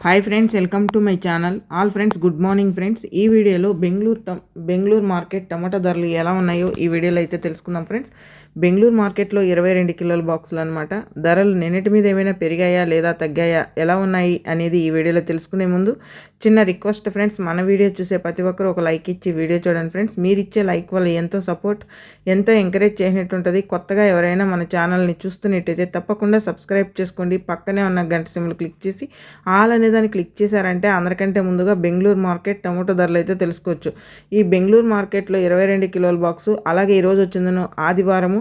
Hi friends welcome to my channel all friends good morning friends ఈ వీడియోలో Bengaluru Bengaluru market టమాటా ధరలు ఎలా ఉన్నాయో ఈ వీడియోలో అయితే తెలుసుకుందాం ఫ్రెండ్స్ బెంగళూరు మార్కెట్లో ఇరవై రెండు కిలోల బాక్సులు అనమాట ధరలు నిన్నటి మీద ఏమైనా పెరిగాయా లేదా తగ్గాయా ఎలా ఉన్నాయి అనేది ఈ వీడియోలో తెలుసుకునే ముందు చిన్న రిక్వెస్ట్ ఫ్రెండ్స్ మన వీడియో చూసే ప్రతి ఒక్కరు ఒక లైక్ ఇచ్చి వీడియో చూడండి ఫ్రెండ్స్ మీరు ఇచ్చే లైక్ వల్ల ఎంతో సపోర్ట్ ఎంతో ఎంకరేజ్ చేసినట్టు ఉంటుంది. కొత్తగా ఎవరైనా మన ఛానల్ని చూస్తున్నట్టయితే తప్పకుండా సబ్స్క్రైబ్ చేసుకోండి. పక్కనే ఉన్న గంట సిమ్లు క్లిక్ చేసి ఆల్ అనేది దాన్ని క్లిక్ చేశారంటే అందరికంటే ముందుగా బెంగళూరు మార్కెట్ టమాటో ధరలు అయితే తెలుసుకోవచ్చు. ఈ బెంగళూరు మార్కెట్లో ఇరవై రెండు కిలోల బాక్సు అలాగే ఈరోజు వచ్చిందను ఆదివారము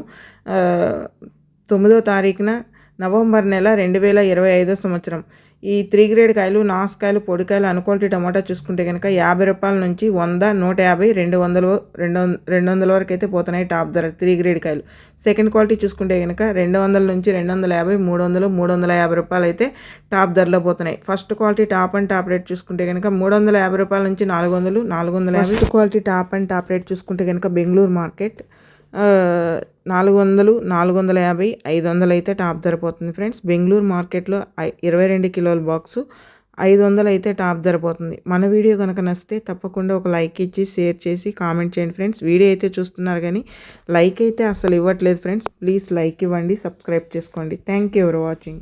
తొమ్మిదో తారీఖున నవంబర్ నెల రెండు వేల ఇరవై ఐదో సంవత్సరం. ఈ త్రీ గ్రేడ్ కాయలు నాసుకాయలు పొడికాయలు అనుకోల్టీ టమాటా చూసుకుంటే కనుక యాభై రూపాయల నుంచి వంద నూట యాభై రెండు వందలు రెండు రెండు వందల వరకు అయితే పోతున్నాయి టాప్ ధర త్రీ గ్రేడ్ కాయలు. సెకండ్ క్వాలిటీ చూసుకుంటే కనుక రెండు వందల నుంచి రెండు వందల యాభై మూడు వందలు మూడు వందల యాభై రూపాయలు అయితే టాప్ ధరలో పోతున్నాయి. First quality top and top rate చూసుకుంటే కనుక మూడు వందల యాభై రూపాయల నుంచి నాలుగు వందలు నాలుగు వందల యాభై. Quality top and top rate చూసుకుంటే కనుక బెంగళూరు మార్కెట్ నాలుగు వందలు నాలుగు వందల యాభై ఐదు వందలు అయితే టాప్ ధర పోతుంది ఫ్రెండ్స్. బెంగళూరు మార్కెట్లో ఇరవై రెండు కిలోల బాక్సు ఐదు వందలు అయితే టాప్ ధర పోతుంది మన వీడియో కనుక నచ్చితే తప్పకుండా ఒక లైక్ ఇచ్చి షేర్ చేసి కామెంట్ చేయండి ఫ్రెండ్స్. వీడియో అయితే చూస్తున్నారు కానీ లైక్ అయితే అసలు ఇవ్వట్లేదు ఫ్రెండ్స్. ప్లీజ్ లైక్ ఇవ్వండి సబ్స్క్రైబ్ చేసుకోండి. Thank you for watching.